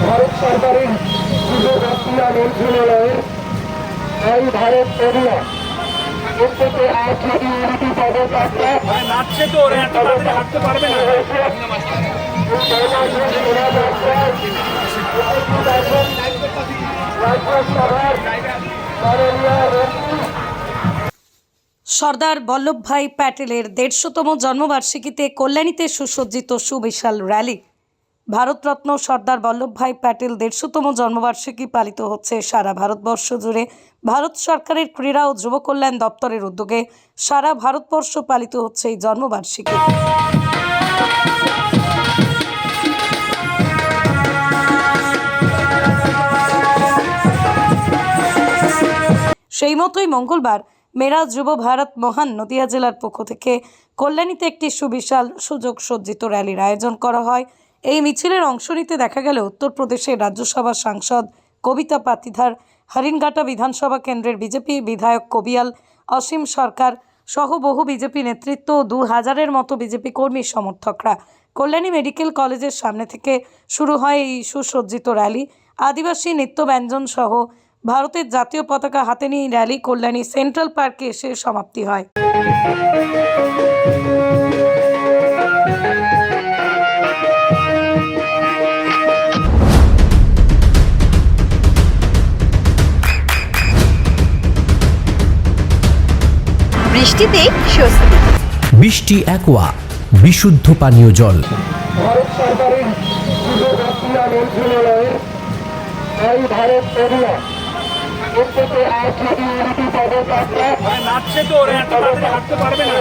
ভারত সরকারের যুব ক্রীড়া মন্ত্রণালয়ের এই ভারত এরিয়া এর থেকে আজ ইউনিটি পদযাত্রা নাচছে তো ওরা এত তাড়াতাড়ি হাঁটতে পারবে না। হয়েছে এই দৈনন্দিন শোভাযাত্রায় উপস্থিত আছেন রাজ্যসভার মাননীয় মন্ত্রী সর্দার বল্লভভাই প্যাটেলের দেড়শোতম জন্মবার্ষিকীতে কল্যাণীতে সুসজ্জিত সুবিশাল র্যালি। ভারতরত্ন সর্দার বল্লভভাই প্যাটেল দেড়শোতম জন্মবার্ষিকী পালিত হচ্ছে সারা ভারতবর্ষ জুড়ে। ভারত সরকারের ক্রীড়া ও যুব কল্যাণ দপ্তরের উদ্যোগে সারা ভারতবর্ষ পালিত হচ্ছে এই জন্মবার্ষিকী। সেই মতোই মঙ্গলবার মেরা যুব ভারত মহান নদিয়া জেলার পক্ষ থেকে কল্যাণীতে একটি সুবিশাল সুযোগ সজ্জিত র্যালির আয়োজন করা হয়। এই মিছিলের অংশ নিতে দেখা গেল উত্তরপ্রদেশের রাজ্যসভা সাংসদ কবিতা পাতিধার, হরিণঘাটা বিধানসভা কেন্দ্রের বিজেপি বিধায়ক কবিয়াল, অসীম সরকার সহ বহু বিজেপি নেতৃত্ব দু হাজারের মতো বিজেপি কর্মী সমর্থকরা। কল্যাণী মেডিকেল কলেজের সামনে থেকে শুরু হয় এই সুসজ্জিত র্যালি। আদিবাসী নৃত্য ব্যঞ্জন সহ ভারতের জাতীয় পতাকা হাতে নিয়ে র্যালি কল্যাণী সেন্ট্রাল পার্কে এসে সমাপ্তি হয়। বৃষ্টিতে স্বস্তি। বৃষ্টি অ্যাকোয়া বিশুদ্ধ পানীয় জল। ভারত সরকারের যুব মন্ত্রণালয়ের এই ভারত এরিয়া এর আজ ইউনিটি পদযাত্রা নাচছে তো হাঁটতে পারবে না।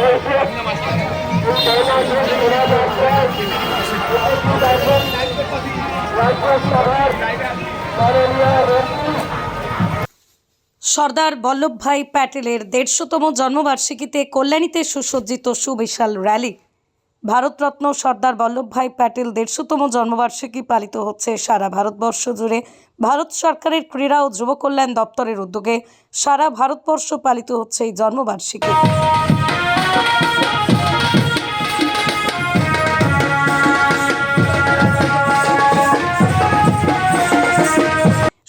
সর্দার বল্লভভাই প্যাটেলের দেড়শোতম জন্মবার্ষিকীতে কল্যাণীতে সুসজ্জিত সুবিশাল র্যালি। ভারতরত্ন সর্দার বল্লভভাই প্যাটেল দেড়শোতম জন্মবার্ষিকী পালিত হচ্ছে সারা ভারতবর্ষ জুড়ে। ভারত সরকারের ক্রীড়া ও যুব কল্যাণ দপ্তরের উদ্যোগে সারা ভারতবর্ষ পালিত হচ্ছে এই জন্মবার্ষিকী।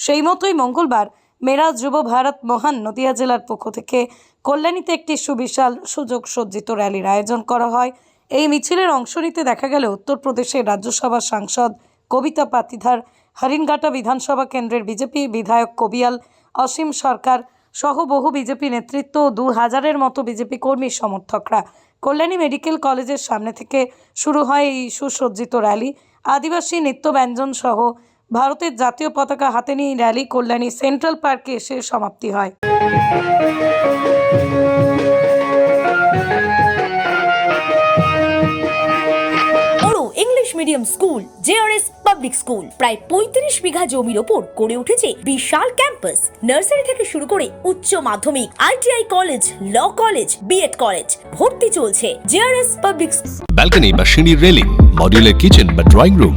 সেই মতোই মঙ্গলবার মেরা যুব ভারত মহান নদিয়া জেলার পক্ষ থেকে কল্যাণীতে একটি সুবিশাল সুযোগ সজ্জিত র্যালির আয়োজন করা হয়। এই মিছিলের অংশ নিতে দেখা গেল উত্তরপ্রদেশের রাজ্যসভা সাংসদ কবিতা পাতিধার, হরিণঘাটা বিধানসভা কেন্দ্রের বিজেপি বিধায়ক কবিয়াল, অসীম সরকার সহ বহু বিজেপি নেতৃত্ব দু হাজারের মতো বিজেপি কর্মী সমর্থকরা কল্যাণী মেডিকেল কলেজের সামনে থেকে শুরু হয় এই সুসজ্জিত র্যালি। আদিবাসী নৃত্য ব্যঞ্জন সহ ভারতের জাতীয় পতাকা হাতে নিয়ে র্যালি কল্যাণী সেন্ট্রাল পার্কে এসে সমাপ্তি হয়। English medium school JRS public school. প্রায় পঁয়ত্রিশ বিঘা জমির ওপর গড়ে উঠেছে বিশাল ক্যাম্পাস। নার্সারি থেকে শুরু করে উচ্চ মাধ্যমিক ITI college law college B Ed college ভর্তি চলছে জেআরএস পাবলিক ব্যালকনি বা সিঁড়ির রেলিং মডিউলার কিচেন বা ড্রয়িং রুম